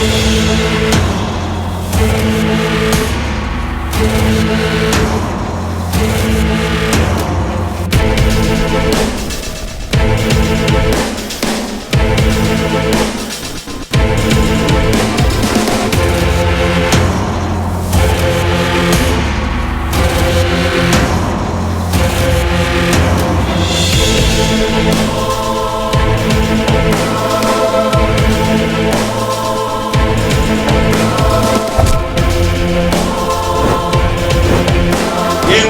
Oh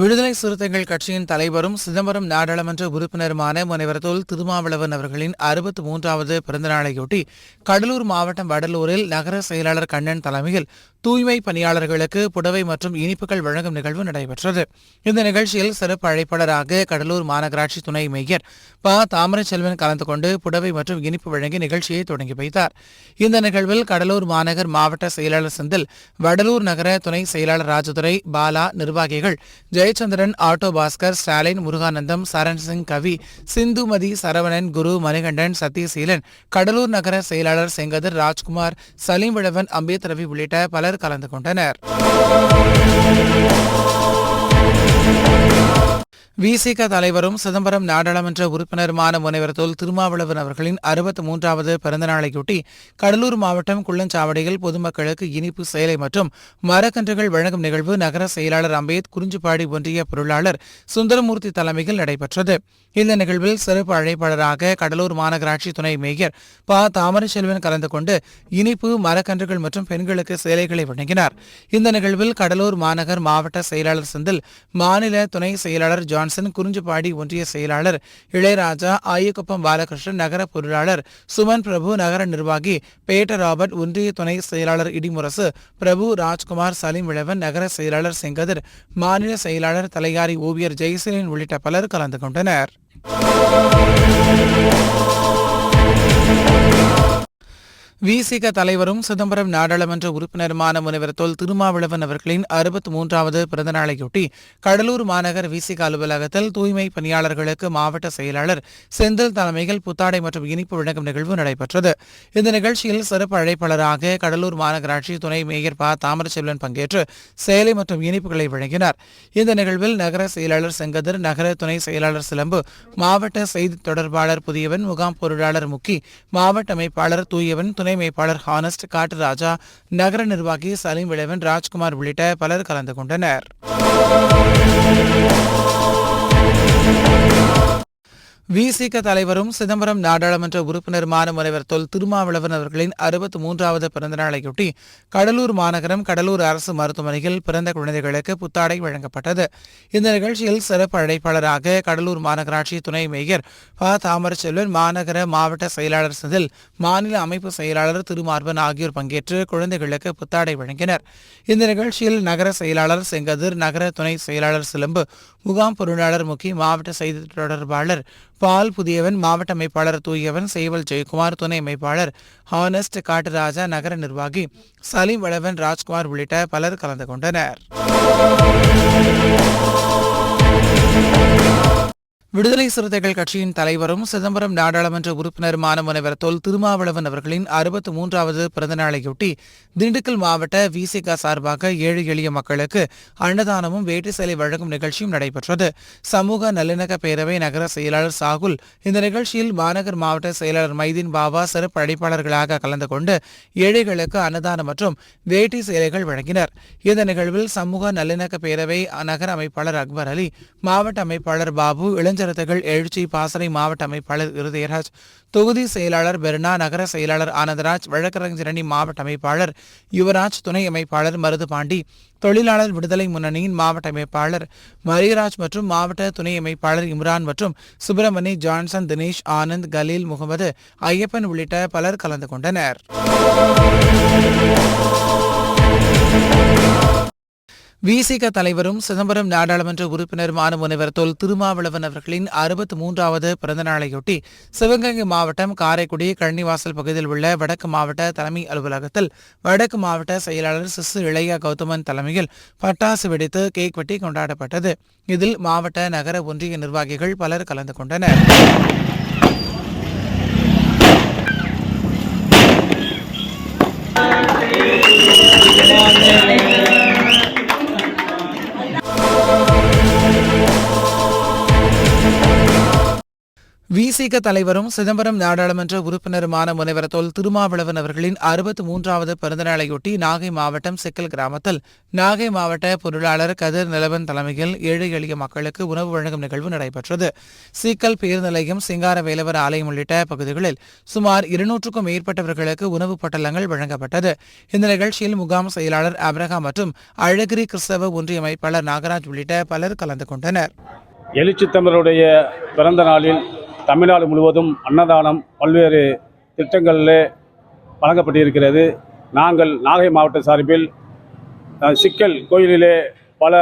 விடுதலை சிறுத்தைகள் கட்சியின் தலைவரும் சிதம்பரம் நாடாளுமன்ற உறுப்பினருமான முனைவர் தொல் திருமாவளவன் அவர்களின் அறுபத்தி மூன்றாவது பிறந்தநாளையொட்டி கடலூர் மாவட்டம் வடலூரில் நகர செயலாளர் கண்ணன் தலைமையில் தூய்மை பணியாளர்களுக்கு புடவை மற்றும் இனிப்புகள் வழங்கும் நிகழ்வு நடைபெற்றது. இந்த நிகழ்ச்சியில் சிறப்பு அழைப்பாளராக கடலூர் மாநகராட்சி துணை மேயர் ப. தாமரச்செல்வன் கலந்து கொண்டு புடவை மற்றும் இனிப்பு வழங்கி நிகழ்ச்சியை தொடங்கி வைத்தார். இந்த நிகழ்வில் கடலூர் மாநகர் மாவட்ட செயலாளர் செந்தில் வடலூர் நகர துணை செயலாளர் ராஜதுரை பாலா நிர்வாகிகள் ஜெயச்சந்திரன் ஆட்டோ பாஸ்கர் ஸ்டாலின் முருகானந்தம் சரண் சிங் கவி சிந்துமதி சரவணன் குரு மணிகண்டன் சத்யசீலன் கடலூர் நகர செயலாளர் செங்கதர் ராஜ்குமார் சலீம் விழவன் அம்பேத் ரவி உள்ளிட்ட பலர் கலந்து கொண்டனர். விசிக தலைவரும் சிதம்பரம் நாடாளுமன்ற உறுப்பினருமான முனைவர் தொல் திருமாவளவன் அவர்களின் அறுபத்தி மூன்றாவது பிறந்தநாளையொட்டி கடலூர் மாவட்டம் குள்ளஞ்சாவடியில் பொதுமக்களுக்கு இனிப்பு சேலை மற்றும் மரக்கன்றுகள் வழங்கும் நிகழ்வு நகர செயலாளர் அம்பேத் குறிஞ்சிப்பாடி ஒன்றிய பொருளாளர் சுந்தரமூர்த்தி தலைமையில் நடைபெற்றது. இந்த நிகழ்வில் சிறப்பு அழைப்பாளராக கடலூர் மாநகராட்சி துணை மேயர் ப. தாமரச்செல்வன் கலந்து கொண்டு இனிப்பு மரக்கன்றுகள் மற்றும் பெண்களுக்கு சேலைகளை வழங்கினார். இந்த நிகழ்வில் கடலூர் மாநகர் மாவட்ட செயலாளர் செந்தில் மாநில துணை செயலாளர் ஜான் ஜான்சன் குறிஞ்சிப்பாடி ஒன்றிய செயலாளர் இளையராஜா ஆயக்குப்பம் பாலகிருஷ்ணன் நகர பொருளாளர் சுமன் பிரபு நகர நிர்வாகி பேட்டர் ராபர்ட் ஒன்றிய துணை செயலாளர் இடிமுரசு பிரபு ராஜ்குமார் சலீம் இளவன் நகர செயலாளர் செங்கதிர் மாநில செயலாளர் தலையாரி ஓவியர் ஜெய்சீலன் உள்ளிட்ட பலர் கலந்து கொண்டனர். விசிக தலைவரும் சிதம்பரம் நாடாளுமன்ற உறுப்பினருமான முனைவர் தொல் திருமாவளவன் அவர்களின் அறுபத்தி மூன்றாவது பிறந்தநாளையொட்டி கடலூர் மாநகர் விசிக அலுவலகத்தில் தூய்மை பணியாளர்களுக்கு மாவட்ட செயலாளர் செந்தில் தலைமையில் புத்தாடை மற்றும் இனிப்பு வழங்கும் நிகழ்வு நடைபெற்றது. இந்த நிகழ்ச்சியில் சிறப்பு அழைப்பாளராக கடலூர் மாநகராட்சி துணை மேயர் ப. தாமரச்செல்வன் பங்கேற்று சேலை மற்றும் இனிப்புகளை வழங்கினார். இந்த நிகழ்வில் நகர செயலாளர் செங்கதர் நகர துணை செயலாளர் சிலம்பு மாவட்ட செய்தி தொடர்பாளர் புதியவன் முகாம் பொருளாளர் முக்கி மாவட்ட அமைப்பாளர் தூயவன் துணை அமைப்பாளர் ஹானஸ்ட் காட்டுராஜா நகர நிர்வாகி சலீம் விளைவன் ராஜ்குமார் உள்ளிட்ட பலர் கலந்து கொண்டனர். விசிக தலைவரும் சிதம்பரம் நாடாளுமன்ற உறுப்பினருமான முனைவர் தொல் திருமாவளவன் அவர்களின் அறுபத்தி மூன்றாவது பிறந்தநாளையொட்டி கடலூர் மாநகரம் கடலூர் அரசு மருத்துவமனையில் பிறந்த குழந்தைகளுக்கு புத்தாடை வழங்கப்பட்டது. இந்த நிகழ்ச்சியில் சிறப்பு அழைப்பாளராக கடலூர் மாநகராட்சி துணை மேயர் ப. தாமரச்செல்வன் மாநகர மாவட்ட செயலாளர் செந்தில் மாநில அமைப்பு செயலாளர் திருமார்பன் ஆகியோர் பங்கேற்று குழந்தைகளுக்கு புத்தாடை வழங்கினர். இந்த நிகழ்ச்சியில் நகர செயலாளர் செங்கதிர் நகர துணை செயலாளர் சிலம்பு முகாம் பொருளாளர் முக்கி மாவட்ட செய்தி தொடர்பாளர் பால் புதியவன் மாவட்ட அமைப்பாளர் தூயவன் சேவல் ஜெயக்குமார் துணை அமைப்பாளர் ஹானஸ்ட் காட்டுராஜா நகர நிர்வாகி சலீம் வளவன் ராஜ்குமார் உள்ளிட்ட பலர் கலந்து கொண்டனர். விடுதலை சிறுத்தைகள் கட்சியின் தலைவரும் சிதம்பரம் நாடாளுமன்ற உறுப்பினருமான முனைவர் தொல் திருமாவளவன் அவர்களின் அறுபத்தி மூன்றாவது பிறந்தநாளையொட்டி திண்டுக்கல் மாவட்ட விசிக சார்பாக ஏழு எளிய மக்களுக்கு அன்னதானமும் வேட்டி சேலை வழங்கும் நிகழ்ச்சியும் நடைபெற்றது. சமூக நல்லிணக்க பேரவை நகர செயலாளர் சாகுல் இந்த நிகழ்ச்சியில் மாநகர் மாவட்ட செயலாளர் மைதீன் பாபா சிறப்பு அழைப்பாளர்களாக கலந்து கொண்டு ஏழைகளுக்கு அன்னதானம் மற்றும் வேட்டி சேலைகள் வழங்கினர். இந்த நிகழ்வில் சமூக நல்லிணக்க பேரவை நகர அமைப்பாளர் அக்பர் அலி மாவட்ட அமைப்பாளர் பாபு இளைஞர் சீர்திருத்தங்கள் எழுச்சி பாசறை மாவட்ட அமைப்பாளர் இருதயராஜ் தொகுதி செயலாளர் பெர்னா நகர செயலாளர் ஆனந்தராஜ் வழக்கறிஞரணி மாவட்ட அமைப்பாளர் யுவராஜ் துணை அமைப்பாளர் மருதுபாண்டி தொழிலாளர் விடுதலை முன்னணியின் மாவட்ட அமைப்பாளர் மரியராஜ் மற்றும் மாவட்ட துணை அமைப்பாளர் இம்ரான் மற்றும் சுப்பிரமணி ஜான்சன் தினேஷ் ஆனந்த் கலீல் முகமது ஐயப்பன் உள்ளிட்ட பலர் கலந்து கொண்டனர். விசிக தலைவரும் சிதம்பரம் நாடாளுமன்ற உறுப்பினருமான முனைவர் தொல் திருமாவளவன் அவர்களின் அறுபத்தி மூன்றாவது பிறந்த நாளையொட்டி சிவகங்கை மாவட்டம் காரைக்குடி கழனிவாசல் பகுதியில் உள்ள வடக்கு மாவட்ட தலைமை அலுவலகத்தில் வடக்கு மாவட்ட செயலாளர் சிசு இளையா கௌதமன் தலைமையில் பட்டாசு வெடித்து கேக் வெட்டி கொண்டாடப்பட்டது. இதில் மாவட்ட நகர ஒன்றிய நிர்வாகிகள் பலர் கலந்து கொண்டனர். விசிக தலைவரும் சிதம்பரம் நாடாளுமன்ற உறுப்பினருமான முனைவர் தொல் திருமாவளவன் அவர்களின் அறுபத்தி மூன்றாவது பிறந்தநாளையொட்டி நாகை மாவட்டம் சிக்கல் கிராமத்தில் நாகை மாவட்ட பொருளாளர் கதிர் நிலவன் தலைமையில் ஏழை எளிய மக்களுக்கு உணவு வழங்கும் நிகழ்வு நடைபெற்றது. சிக்கல் பேருந்து நிலையம் சிங்கார வேலவர் ஆலயம் உள்ளிட்ட பகுதிகளில் சுமார் இருநூற்றுக்கும் மேற்பட்டவர்களுக்கு உணவு பட்டலங்கள் வழங்கப்பட்டது. இந்த நிகழ்ச்சியில் முகாம் செயலாளர் அப்ரஹா மற்றும் அழகிரி கிறிஸ்தவ ஒன்றிய அமைப்பாளர் நாகராஜ் உள்ளிட்ட பலர் கலந்து கொண்டனர். எழுச்சித்தமிழருடைய பிறந்த நாளில் தமிழ்நாடு முழுவதும் அன்னதானம் பல்வேறு திட்டங்களில் வழங்கப்பட்டிருக்கிறது. நாங்கள் நாகை மாவட்ட சார்பில் சிக்கல் கோயிலிலே பல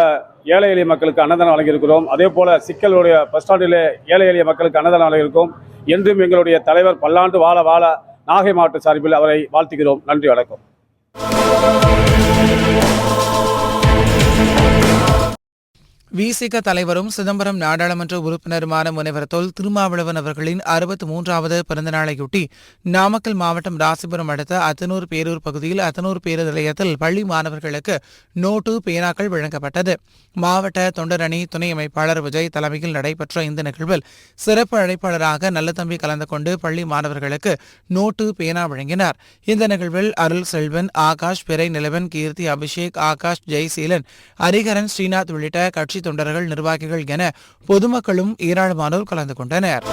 ஏழை எளிய மக்களுக்கு அன்னதானம் வழங்கியிருக்கிறோம். அதே போல சிக்கலுடைய பஸ் ஸ்டாண்டிலே ஏழை எளிய மக்களுக்கு அன்னதானம் வழங்கியிருக்கோம் என்றும் எங்களுடைய தலைவர் பல்லாண்டு வாழ வாழ நாகை மாவட்ட சார்பில் அவரை வாழ்த்துகிறோம். நன்றி வணக்கம். விசிக தலைவரும் சிதம்பரம் நாடாளுமன்ற உறுப்பினருமான முனைவர் தொல் திருமாவளவன் அவர்களின் அறுபத்தி மூன்றாவது பிறந்தநாளையொட்டி நாமக்கல் மாவட்டம் ராசிபுரம் அடுத்த அத்தனூர் பேரூர் பகுதியில் அத்தனூர் பேருந்து நிலையத்தில் பள்ளி மாணவர்களுக்கு நோட்டு பேனாக்கள் வழங்கப்பட்டது. மாவட்ட தொண்டரணி துணை அமைப்பாளர் விஜய் தலைமையில் நடைபெற்ற இந்த நிகழ்வில் சிறப்பு அழைப்பாளராக நல்லதம்பி கலந்து கொண்டு பள்ளி மாணவர்களுக்கு நோட்டு பேனா வழங்கினார். இந்த நிகழ்வில் அருள் செல்வன் ஆகாஷ் பிறை நிலவன் கீர்த்தி அபிஷேக் ஆகாஷ் ஜெய்சீலன் ஹரிகரன் ஸ்ரீநாத் உள்ளிட்ட கட்சி தொண்டர்கள் நிர்வாகிகள் என பொதுமக்களும் ஏராளமானோர் கலந்து கொண்டனர்.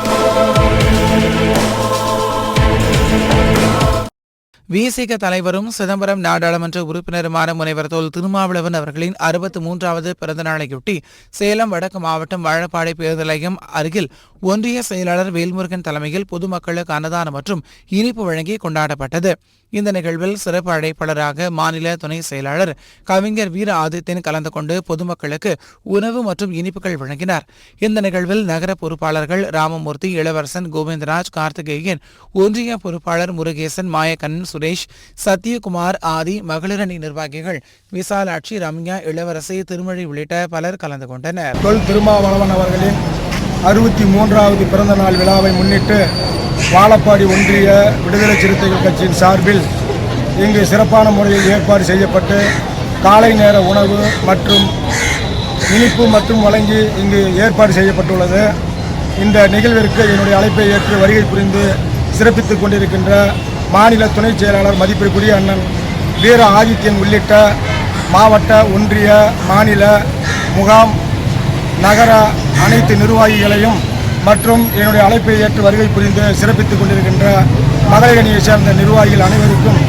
விசிக தலைவரும் சிதம்பரம் நாடாளுமன்ற உறுப்பினருமான முனைவர் தொல் திருமாவளவன் அவர்களின் அறுபத்தி மூன்றாவது பிறந்த நாளையொட்டி சேலம் வடக்கு மாவட்டம் வாழப்பாடி பேருந்து நிலையம் அருகில் ஒன்றிய செயலாளர் வேல்முருகன் தலைமையில் பொதுமக்களுக்கு அன்னதானம் மற்றும் இனிப்பு வழங்கி கொண்டாடப்பட்டது. இந்த நிகழ்வில் சிறப்பு அழைப்பாளராக மாநில துணை செயலாளர் கவிஞர் வீர ஆதித்யன் கலந்து கொண்டு பொதுமக்களுக்கு உணவு மற்றும் இனிப்புகள் வழங்கினார். இந்த நிகழ்வில் நகர பொறுப்பாளர்கள் ராமமூர்த்தி இளவரசன் கோவிந்தராஜ் கார்த்திகேயன் ஒன்றிய பொறுப்பாளர் முருகேசன் மாயக்கண்ணன் சுரேஷ் சத்யகுமார் ஆதி மகளிரணி நிர்வாகிகள் விசாலாட்சி ரம்யா இளவரசி திருமொழி உள்ளிட்ட பலர் கலந்து கொண்டனர். தொல் திருமாவளவன் அவர்களின் அறுபத்தி மூன்றாவது பிறந்த நாள் விழாவை முன்னிட்டு வாழப்பாடி ஒன்றிய விடுதலை சிறுத்தைகள் கட்சியின் சார்பில் இங்கு சிறப்பான முறையில் ஏற்பாடு செய்யப்பட்டு காலை நேர உணவு மற்றும் இனிப்பு மற்றும் வழங்கி இங்கு ஏற்பாடு செய்யப்பட்டுள்ளது. இந்த நிகழ்விற்கு என்னுடைய அழைப்பை ஏற்று வருகை புரிந்து சிறப்பித்துக் கொண்டிருக்கின்ற மாநில துணைச் செயலாளர் மதிப்பிற்குரிய அண்ணன் வீர ஆதித்யன் உள்ளிட்ட மாவட்ட ஒன்றிய மாநில முகாம் நகர அனைத்து நிர்வாகிகளையும் மற்றும் என்னுடைய அழைப்பை ஏற்று வருகை புரிந்து சிறப்பித்துக் கொண்டிருக்கின்ற மகளிரணியைச் சேர்ந்த நிர்வாகிகள் அனைவருக்கும்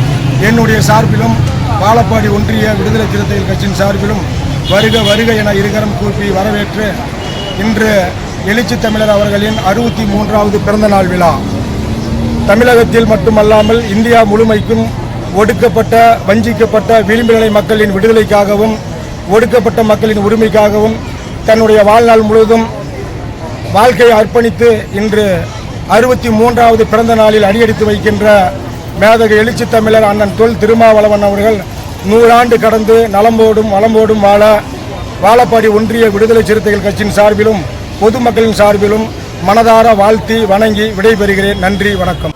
என்னுடைய சார்பிலும் வாழப்பாடி ஒன்றிய விடுதலை சிறுத்தைகள் கட்சியின் சார்பிலும் வருக வருக என இருகரம் கூப்பி வரவேற்று இன்று எழுச்சி தமிழர் அவர்களின் அறுபத்தி மூன்றாவது பிறந்தநாள் விழா. தமிழகத்தில் மட்டுமல்லாமல் இந்தியா முழுமைக்கும் ஒடுக்கப்பட்ட வஞ்சிக்கப்பட்ட விளிம்பு மக்களின் விடுதலைக்காகவும் ஒடுக்கப்பட்ட மக்களின் உரிமைக்காகவும் தன்னுடைய வாழ்நாள் முழுவதும் வாழ்க்கையை அர்ப்பணித்து இன்று அறுபத்தி மூன்றாவது பிறந்த நாளில் அடியெடுத்து வைக்கின்ற மேதகு எழுச்சி தமிழர் அண்ணன் தொல் திருமாவளவன் அவர்கள் நூறாண்டு கடந்து நலம்போடும் வளம்போடும் வாழ வாழப்பாடி ஒன்றிய விடுதலை சிறுத்தைகள் கட்சியின் சார்பிலும் பொதுமக்களின் சார்பிலும் மனதார வாழ்த்தி வணங்கி விடைபெறுகிறேன். நன்றி வணக்கம்.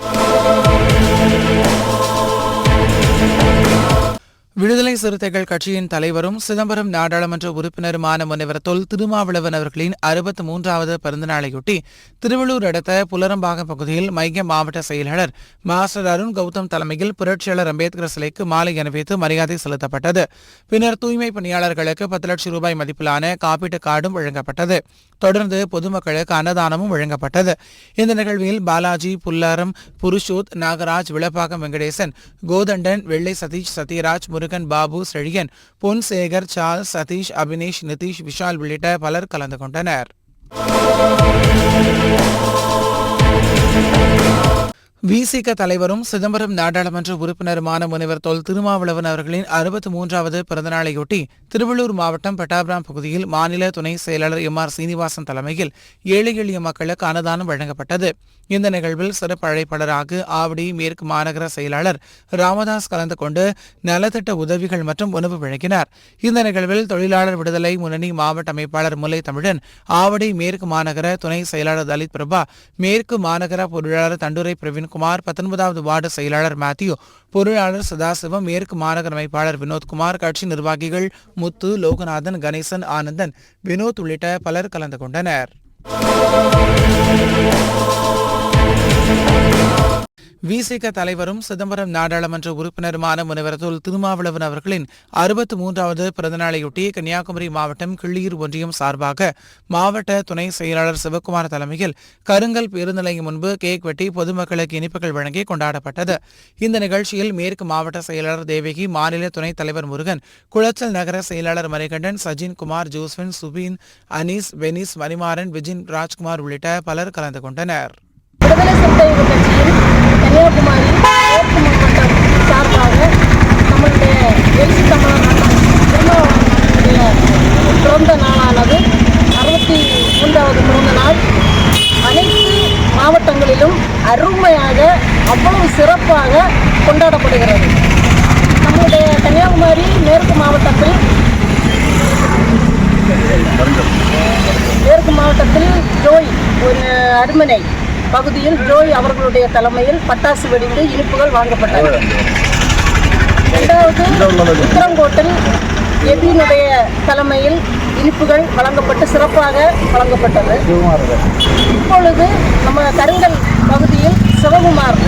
விடுதலை சிறுத்தைகள் கட்சியின் தலைவரும் சிதம்பரம் நாடாளுமன்ற உறுப்பினருமான முனைவர் தொல் திருமாவளவன் அவர்களின் அறுபத்தி மூன்றாவது பிறந்தநாளையொட்டி திருவள்ளூர் அடுத்த புலரம்பாக்கம் பகுதியில் மைய மாவட்ட செயலாளர் மாஸ்டர் அருண் கௌதம் தலைமையில் புரட்சியாளர் அம்பேத்கர் சிலைக்கு மாலை அணிவித்து மரியாதை செலுத்தப்பட்டது. பின்னர் தூய்மை பணியாளர்களுக்கு பத்து லட்சம் ரூபாய் மதிப்பிலான காப்பீட்டு கார்டும் வழங்கப்பட்டது. தொடர்ந்து பொதுமக்களுக்கு அன்னதானமும் வழங்கப்பட்டது. இந்த நிகழ்வில் பாலாஜி புல்லாரம் புருஷோத் நாகராஜ் விளப்பாக்கம் வெங்கடேசன் கோதண்டன் வெள்ளை சதீஷ் சத்யராஜ் முருகன் பாபு செழியன் பொன்சேகர் சார்ஸ் சதீஷ் அபினேஷ் நிதிஷ் விஷால் உள்ளிட்ட பலர் கலந்து கொண்டனர். விசிக தலைவரும் சிதம்பரம் நாடாளுமன்ற உறுப்பினருமான முனைவர் தொல் திருமாவளவன் அவர்களின் அறுபத்தி மூன்றாவது பிறந்தநாளையொட்டி திருவள்ளூர் மாவட்டம் பட்டாபிராம் பகுதியில் மாநில துணை செயலாளர் எம் ஆர் சீனிவாசன் தலைமையில் ஏழை எளிய மக்களுக்கு அன்னதானம் வழங்கப்பட்டது. இந்த நிகழ்வில் சிறப்பு அழைப்பாளராக ஆவடி மேற்கு மாநகர செயலாளர் ராமதாஸ் கலந்து கொண்டு நலத்திட்ட உதவிகள் மற்றும் உணவு வழங்கினார். இந்த நிகழ்வில் தொழிலாளர் விடுதலை முன்னணி மாவட்ட அமைப்பாளர் முல்லை தமிழன் ஆவடி மேற்கு மாநகர துணை செயலாளர் தலித் பிரபா மேற்கு மாநகர பொருளாளர் தண்டுரை பிரவீன்குமார் பத்தொன்பதாவது வார்டு செயலாளர் மேத்யூ பொருளாளர் சதாசிவம் மேற்கு மாநகர அமைப்பாளர் வினோத்குமார் கட்சி நிர்வாகிகள் முத்து லோகநாதன் கணேசன் ஆனந்தன் வினோத் உள்ளிட்ட பலர் கலந்து கொண்டனர். விசிக தலைவரும் சிதம்பரம் நாடாளுமன்ற உறுப்பினருமான முனைவர் தொல் திருமாவளவன் அவர்களின் அறுபத்தி மூன்றாவது பிறந்தநாளையொட்டி கன்னியாகுமரி மாவட்டம் கிள்ளியூர் ஒன்றியம் சார்பாக மாவட்ட துணை செயலாளர் சிவக்குமார் தலைமையில் கருங்கல் பேருந்து நிலையம் முன்பு கேக் வெட்டி பொதுமக்களுக்கு இனிப்புகள் வழங்கி கொண்டாடப்பட்டது. இந்த நிகழ்ச்சியில் மேற்கு மாவட்ட செயலாளர் தேவகி மாநில துணைத் தலைவர் முருகன் குளச்சல் நகர செயலாளர் மணிகண்டன் சஜின் குமார் ஜோஸ்வின் சுபீன் அனீஸ் வெனிஸ் மணிமாறன் விஜின் ராஜ்குமார் உள்ளிட்ட பலர் கலந்து கொண்டனர். விடுதலை சிறுத்தைகள் கட்சியின் கன்னியாகுமரி மேற்கு மாவட்டம் சார்பாக நம்மளுடைய எழுச்சி தமிழர் பிறந்த நாளானது. அறுபத்தி மூன்றாவது பிறந்த நாள். அனைத்து மாவட்டங்களிலும் அருமையாக அவ்வளவு சிறப்பாக கொண்டாடப்படுகிறது. நம்முடைய கன்னியாகுமரி மேற்கு மாவட்டத்தில் மேற்கு மாவட்டத்தில் ஜோய் ஒரு அருமனை பகுதியில் ஜோய் அவர்களுடைய தலைமையில் பட்டாசு வெடித்து இனிப்புகள் வாங்கப்பட்டன. இரண்டாவது உத்தரங்கோட்டில் எபியினுடைய தலைமையில் இனிப்புகள் வழங்கப்பட்டு சிறப்பாக வழங்கப்பட்டது. இப்பொழுது நம்ம கருங்கல் பகுதியில் சிவகுமார்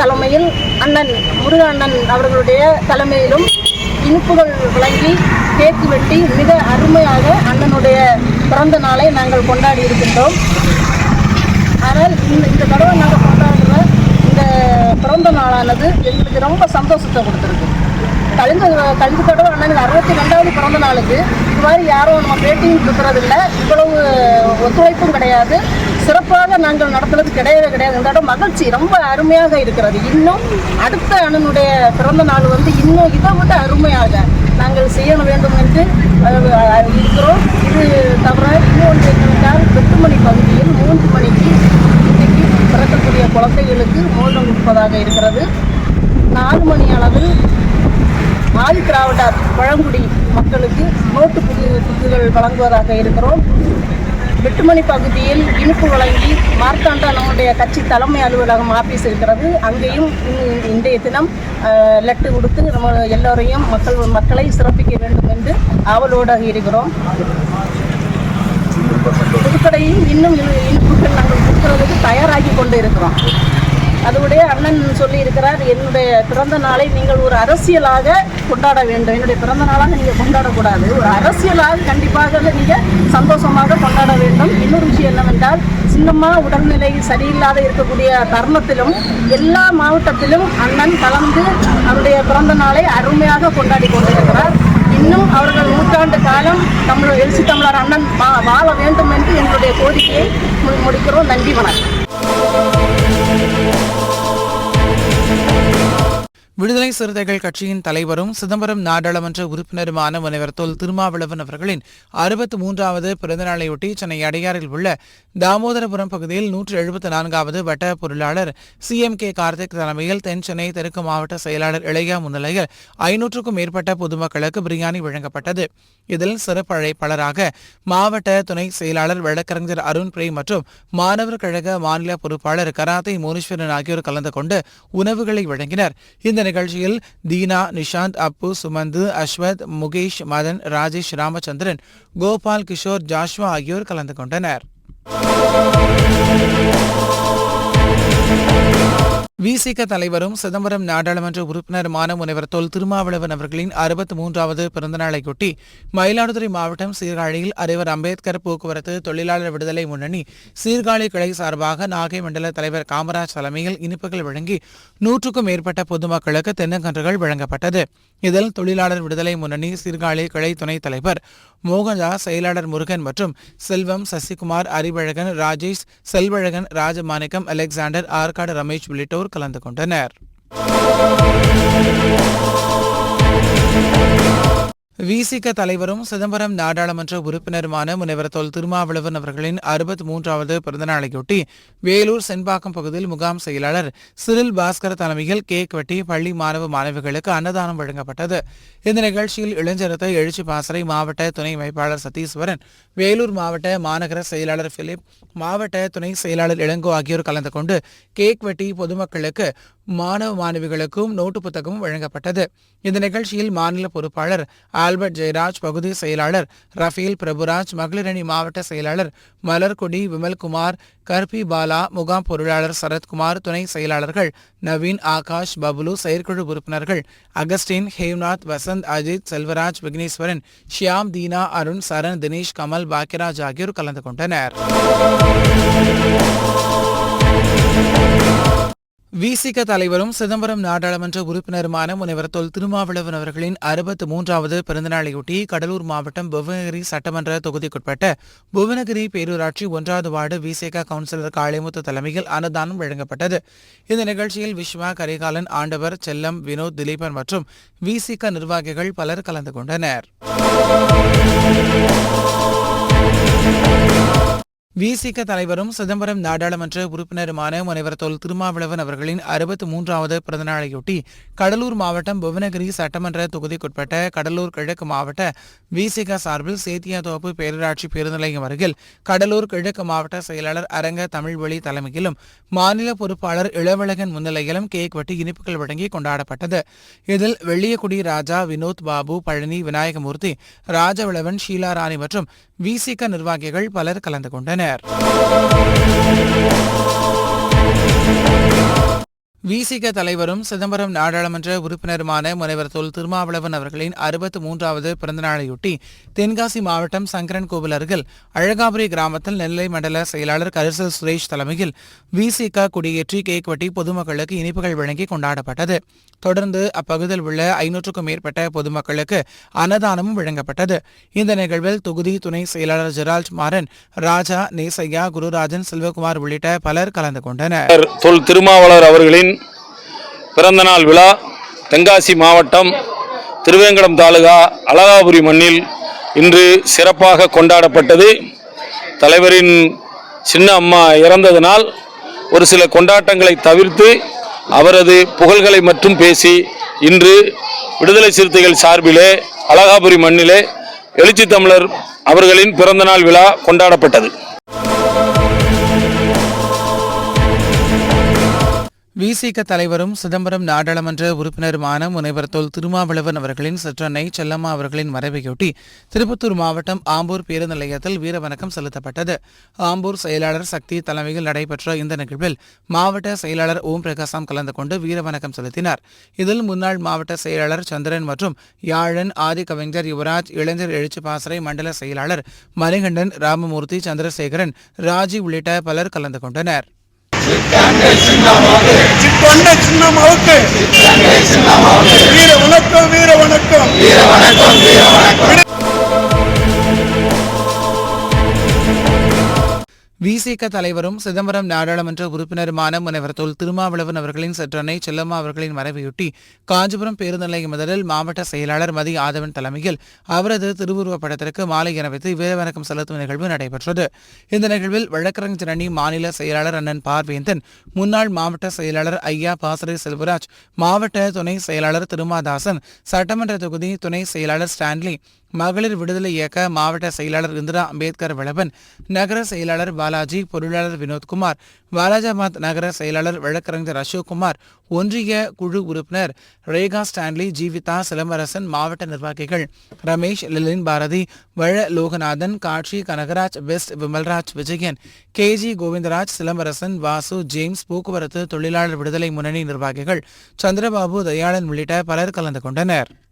தலைமையில் அண்ணன் முருக அண்ணன் அவர்களுடைய தலைமையிலும் இனிப்புகள் வழங்கி கேக்கு வெட்டி மிக அருமையாக அண்ணனுடைய பிறந்த நாளை நாங்கள் கொண்டாடி இருக்கின்றோம். ஆனால் இந்த இந்த தடவை நாங்கள் பிறந்த நாளானது எங்களுக்கு ரொம்ப சந்தோஷத்தை கொடுத்துருக்கு. கழிந்த கழிந்த தடவை அண்ணனுக்கு அறுபத்தி ரெண்டாவது பிறந்த நாளுக்கு இது மாதிரி யாரும் நம்ம பேட்டியும் கொடுக்குறதில்ல இவ்வளவு ஒத்துழைப்பும் கிடையாது. சிறப்பாக நாங்கள் நடத்துறது கிடையவே கிடையாது. இந்த மகிழ்ச்சி ரொம்ப அருமையாக இருக்கிறது. இன்னும் அடுத்த அண்ணனுடைய பிறந்த நாள் வந்து இன்னும் இதை விட அருமையாக நாங்கள் செய்ய வேண்டும் என்று இருக்கிறோம். இது தவிர இன்னொன்று எட்டு மணி பகுதியில் மூன்று மணிக்கு பிறக்கக்கூடிய குழந்தைகளுக்கு மோதிரம் கொடுப்பதாக இருக்கிறது. நாலு மணி அளவில் ஆதி திராவிடர் பழங்குடி மக்களுக்கு நோட்டு புது புக்குகள் வழங்குவதாக இருக்கிறோம். வெட்டுமணி பகுதியில் இனிப்பு வழங்கி மார்த்தாண்டா நம்முடைய கட்சி தலைமை அலுவலகம் ஆபீஸ் இருக்கிறது. அங்கேயும் இன்றைய தினம் லெட்டு கொடுத்து நம்ம எல்லோரையும் மக்கள் மக்களை சிறப்பிக்க வேண்டும் என்று ஆவலோடாக இருக்கிறோம். புதுக்கடையும் இன்னும் கொண்டாடுறதுக்கு தயாராகி கொண்டு இருக்கிறோம் அதோடைய அண்ணன் சொல்லி இருக்கிறார் என்னுடைய பிறந்த நாளை நீங்கள் ஒரு அரசியலாக கொண்டாட வேண்டும். என்னுடைய பிறந்த நாளாக நீங்கள் கொண்டாடக்கூடாது. ஒரு அரசியலாக கண்டிப்பாக நீங்கள் சந்தோஷமாக கொண்டாட வேண்டும். இன்னொரு விஷயம் என்னவென்றால் சின்னம்மா உடல்நிலை சரியில்லாத இருக்கக்கூடிய தருணத்திலும் எல்லா மாவட்டத்திலும் அண்ணன் கலந்து அவருடைய பிறந்த நாளை அருமையாக கொண்டாடி கொண்டிருக்கிறார். இன்னும் அவர்கள் நூற்றாண்டு காலம் தமிழ் எழுச்சி தமிழர் அண்ணன் வா- வாழ வேண்டும் என்று எங்களுடைய கோரிக்கையை மு- முடிக்கிறோம். நன்றி வணக்கம். விடுதலை சிறுத்தைகள் கட்சியின் தலைவரும் சிதம்பரம் நாடாளுமன்ற உறுப்பினருமான முனைவர் தொல் திருமாவளவன் அவர்களின் அறுபத்தி மூன்றாவது பிறந்தநாளையொட்டி சென்னை அடையாறில் உள்ள தாமோதரபுரம் பகுதியில் நூற்று எழுபத்தி நான்காவது வட்ட பொருளாளர் சி எம் கே கார்த்திக் தலைமையில் தென் சென்னை தெற்கு மாவட்ட செயலாளர் இளையா முன்னிலையில் ஐநூற்றுக்கும் மேற்பட்ட பொதுமக்களுக்கு பிரியாணி வழங்கப்பட்டது. இதில் சிறப்பு அழைப்பாளராக மாவட்ட துணை செயலாளர் வழக்கறிஞர் அருண் பிரே மற்றும் மாணவர் கழக மாநில பொறுப்பாளர் கராத்தே மோனீஸ்வரன் ஆகியோர் கலந்து கொண்டு உணவுகளை வழங்கினர். இந்த நிகழ்ச்சியில் தீனா நிஷாந்த் அப்பு சுமந்து அஸ்வத் முகேஷ் மதன் ராஜேஷ் ராமச்சந்திரன் கோபால் கிஷோர் ஜாஷ்வா ஆகியோர் கலந்து கொண்டனர். விசிக தலைவரும் சிதம்பரம் நாடாளுமன்ற உறுப்பினருமான முனைவர் தொல் திருமாவளவன் அவர்களின் அறுபத்தி மூன்றாவது பிறந்தநாளையொட்டி மயிலாடுதுறை மாவட்டம் சீர்காழியில் அறிவர் அம்பேத்கர் போக்குவரத்து தொழிலாளர் விடுதலை முன்னணி சீர்காழி கிளை சார்பாக நாகை மண்டல தலைவர் காமராஜ் தலைமையில் இனிப்புகள் வழங்கி நூற்றுக்கும் மேற்பட்ட பொதுமக்களுக்கு தென்னங்கன்றுகள் வழங்கப்பட்டது. இதில் தொழிலாளர் விடுதலை முன்னணி சீர்காழி கிளை துணைத் தலைவர் மோகன்தாஸ் செயலாளர் முருகன் மற்றும் செல்வம் சசிகுமார் அறிவழகன் ராஜேஷ் செல்வழகன் ராஜமாணிக்கம் அலெக்சாண்டர் ஆற்காடு ரமேஷ் உள்ளிட்டோர் கலந்து கொண்டனர். விசிக தலைவரும் சிதம்பரம் நாடாளுமன்ற உறுப்பினருமான முனைவர் தொல் திருமாவளவன் அவர்களின் அறுபத்தி மூன்றாவது பிறந்தநாளையொட்டி வேலூர் செண்பாக்கம் பகுதியில் முகாம் செயலாளர் சிறில் பாஸ்கர் தலைமையில் கேக் வெட்டி பள்ளி மாணவ மாணவிகளுக்கு அன்னதானம் வழங்கப்பட்டது. இந்த நிகழ்ச்சியில் இளைஞரத்தை எழுச்சி பாசறை மாவட்ட துணை அமைப்பாளர் சதீஸ்வரன் வேலூர் மாவட்ட மாநகர செயலாளர் பிலிப் மாவட்ட துணை செயலாளர் இளங்கோ ஆகியோர் கலந்து கொண்டு கேக் வெட்டி பொதுமக்களுக்கு மாணவ மாணவிகளுக்கும் நோட்டு புத்தகமும் வழங்கப்பட்டது. இந்த நிகழ்ச்சியில் மாநில பொறுப்பாளர் ஆல்பர்ட் ஜெயராஜ் பகுதி செயலாளர் ரஃபேல் பிரபுராஜ் மகளிரணி மாவட்ட செயலாளர் மலர்கொடி விமல்குமார் கர்பி பாலா முகாம் பொருளாளர் சரத்குமார் துணை செயலாளர்கள் நவீன் ஆகாஷ் பபுலு செயற்குழு உறுப்பினர்கள் அகஸ்டின் ஹேவ்நாத் வசந்த் அஜித் செல்வராஜ் விக்னேஸ்வரன் ஷியாம் தீனா அருண் சரண் தினேஷ் கமல் பாக்கியராஜ் ஆகியோர் கலந்து கொண்டனர். விசிக தலைவரும் சிதம்பரம் நாடாளுமன்ற உறுப்பினருமான முனைவர் தொல் திருமாவளவன் அவர்களின் அறுபத்து மூன்றாவது பிறந்தநாளையொட்டி கடலூர் மாவட்டம் புவனகிரி சட்டமன்ற தொகுதிக்குட்பட்ட புவனகிரி பேரூராட்சி ஒன்றாவது வார்டு விசிக கவுன்சிலர் காளிமுத்து தலைமையில் அன்னதானம் வழங்கப்பட்டது. இந்த நிகழ்ச்சியில் விஸ்வா கரிகாலன் ஆண்டவர் செல்லம் வினோத் திலீபன் மற்றும் விசிக நிர்வாகிகள் பலர் கலந்து கொண்டனர். விசிக தலைவரும் சிதம்பரம் நாடாளுமன்ற உறுப்பினருமான முனைவர் தொல் திருமாவளவன் அவர்களின் அறுபத்தி மூன்றாவது பிறந்தநாளையொட்டி கடலூர் மாவட்டம் புவனகிரி சட்டமன்ற தொகுதிக்குட்பட்ட கடலூர் கிழக்கு மாவட்ட விசிக சார்பில் சேத்தியாதோப்பு பேரூராட்சி பேருந்து நிலையம் அருகில் கடலூர் கிழக்கு மாவட்ட செயலாளர் அரங்க தமிழ்வழி தலைமையிலும் மாநில பொறுப்பாளர் இளவழகன் முன்னிலையிலும் கேக் வெட்டி இனிப்புகள் வழங்கி கொண்டாடப்பட்டது. இதில் வெள்ளியக்குடி ராஜா வினோத் பாபு பழனி விநாயகமூர்த்தி ராஜவளவன் ஷீலா ராணி மற்றும் விசிக நிர்வாகிகள் பலர் கலந்து கொண்டனர். விசிக தலைவரும் சிதம்பரம் நாடாளுமன்ற உறுப்பினருமான முனைவர் தொல் திருமாவளவன் அவர்களின் அறுபத்து மூன்றாவது பிறந்தநாளையொட்டி தென்காசி மாவட்டம் சங்கரன் கோவில் அருகில் அழகாபுரி கிராமத்தில் நெல்லை மண்டல செயலாளர் கரிசல் சுரேஷ் தலைமையில் விசிக கொடியேற்றி கேக் வெட்டி பொதுமக்களுக்கு இனிப்புகள் வழங்கி கொண்டாடப்பட்டது. தொடர்ந்து அப்பகுதியில் உள்ள ஐநூற்றுக்கும் மேற்பட்ட பொதுமக்களுக்கு அன்னதானமும் வழங்கப்பட்டது. இந்த நிகழ்வில் தொகுதி துணை செயலாளர் ஜெரால்ட் மாறன் ராஜா நேசையா குருராஜன் செல்வகுமார் உள்ளிட்ட பலர் கலந்து கொண்டனர். தொல் திருமாவளர் அவர்களின் பிறந்தநாள் விழா தென்காசி மாவட்டம் திருவேங்கடம் தாலுகா அழகாபுரி மண்ணில் இன்று சிறப்பாக கொண்டாடப்பட்டது. தலைவரின் சின்ன அம்மா இறந்ததனால் ஒரு சில கொண்டாட்டங்களை தவிர்த்து அவரது புகழ்களை மட்டும் பேசி இன்று விடுதலை சிறுத்தைகள் சார்பிலே அழகாபுரி மண்ணிலே எழுச்சி தமிழர் அவர்களின் பிறந்தநாள் விழா கொண்டாடப்பட்டது. விசிக தலைவரும் சிதம்பரம் நாடாளுமன்ற உறுப்பினருமான முனைவர் தொல் திருமாவளவன் அவர்களின் சிற்றன்னை செல்லம்மா அவர்களின் மறைவையொட்டி திருப்பத்தூர் மாவட்டம் ஆம்பூர் பேருந்து நிலையத்தில் வீரவணக்கம் செலுத்தப்பட்டது. ஆம்பூர் செயலாளர் சக்தி தலைமையில் நடைபெற்ற இந்த நிகழ்வில் மாவட்ட செயலாளர் ஓம் பிரகாசம் கலந்து கொண்டு வீரவணக்கம் செலுத்தினார். இதில் முன்னாள் மாவட்ட செயலாளர் சந்திரன் மற்றும் யாழன் ஆதி கவிஞர் யுவராஜ் இளைஞர் எழுச்சி பாசறை மண்டல செயலாளர் மணிகண்டன் ராமமூர்த்தி சந்திரசேகரன் ராஜி உள்ளிட்ட பலர் கலந்து கொண்டனர். சித்தொண்ட சின்னமாவுக்கு. வீர வணக்கம் வீர வணக்கம். விசிக தலைவரும் சிதம்பரம் நாடாளுமன்ற உறுப்பினருமான முனைவர் தொல் திருமாவளவன் அவர்களின் சற்றன்னை செல்லம்மா அவர்களின் மறைவையொட்டி காஞ்சிபுரம் பேருந்து நிலையம் முதலில் மாவட்ட செயலாளர் மதி ஆதவன் தலைமையில் அவரது திருவுருவப் படத்திற்கு மாலை அணிவித்து வீரவணக்கம் செலுத்தும் நிகழ்வு நடைபெற்றது. இந்த நிகழ்வில் வழக்கறிஞர் அணி மாநில செயலாளர் அண்ணன் பார்வேந்தன் முன்னாள் மாவட்ட செயலாளர் ஐயா பாசறை செல்வராஜ் மாவட்ட துணை செயலாளர் திருமாதாசன் சட்டமன்ற தொகுதி துணை செயலாளர் ஸ்டான்லி மகளிர் விடுதலை இயக்க மாவட்ட செயலாளர் இந்திரா அம்பேத்கர் விளவன் நகர செயலாளர் பாலாஜி பொருளாளர் வினோத்குமார் வாலாஜாபாத் நகர செயலாளர் வழக்கறிஞர் அசோக்குமார் ஒன்றிய குழு உறுப்பினர் ரேகா ஸ்டான்லி ஜீவிதா சிலம்பரசன் மாவட்ட நிர்வாகிகள் ரமேஷ் லலின் பாரதி வழ லோகநாதன் காட்சி Kanagaraj west Vimalraj Vijayan KG Govindaraj Silambarasan Vasu James போக்குவரத்து தொழிலாளர் விடுதலை முன்னணி நிர்வாகிகள் சந்திரபாபு தயாளன் உள்ளிட்ட பலர் கலந்து கொண்டனர்.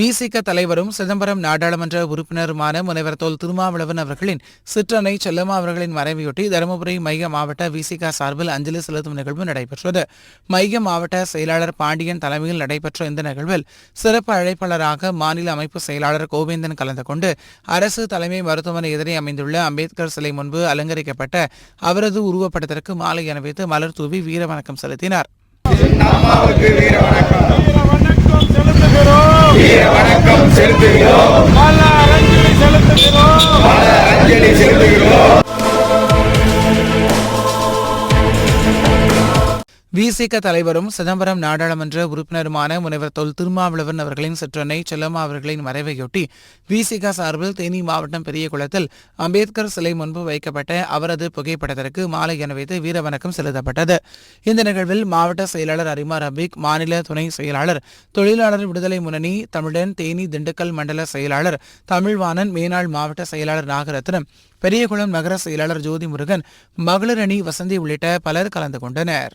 விசிக தலைவரும் சிதம்பரம் நாடாளுமன்ற உறுப்பினருமான முனைவர் தோல் திருமாவளவன் அவர்களின் சிற்றனை செல்லம்மா அவர்களின் மறைவையொட்டி தருமபுரி மைய மாவட்ட விசிக சார்பில் அஞ்சலி செலுத்தும் நிகழ்வு நடைபெற்றது. மைய மாவட்ட செயலாளர் பாண்டியன் தலைமையில் நடைபெற்ற இந்த நிகழ்வில் சிறப்பு அழைப்பாளராக மாநில அமைப்பு செயலாளர் கோவிந்தன் கலந்து கொண்டு அரசு தலைமை மருத்துவமனை எதிரே அமைந்துள்ள அம்பேத்கர் சிலை முன்பு அலங்கரிக்கப்பட்ட அவரது உருவப்படத்திற்கு மாலை அணிவித்து மலர் தூவி வீர வணக்கம் செலுத்தினார் விசிக தலைவரும் சிதம்பரம் நாடாளுமன்ற உறுப்பினருமான முனைவர் தொல் திருமாவளவன் அவர்களின் சிற்றனை செல்லம்மா அவர்களின் மறைவையொட்டி விசிக சார்பில் தேனி மாவட்டம் பெரியகுளத்தில் அம்பேத்கர் சிலை முன்பு வைக்கப்பட்ட அவரது புகைப்படத்திற்கு மாலை அணிவித்து வீரவணக்கம் செலுத்தப்பட்டது. இந்த நிகழ்வில் மாவட்ட செயலாளர் அரிமா ரபிக் மாநில துணை செயலாளர் தொழிலாளர் விடுதலை முன்னணி தமிழன் தேனி திண்டுக்கல் மண்டல செயலாளர் தமிழ்வாணன் மேனாள் மாவட்ட செயலாளர் நாகரத்னம் பெரியகுளம் நகர செயலாளர் ஜோதி முருகன் மகளிரணி அணி வசந்தி உள்ளிட்ட பலர் கலந்து கொண்டனர்.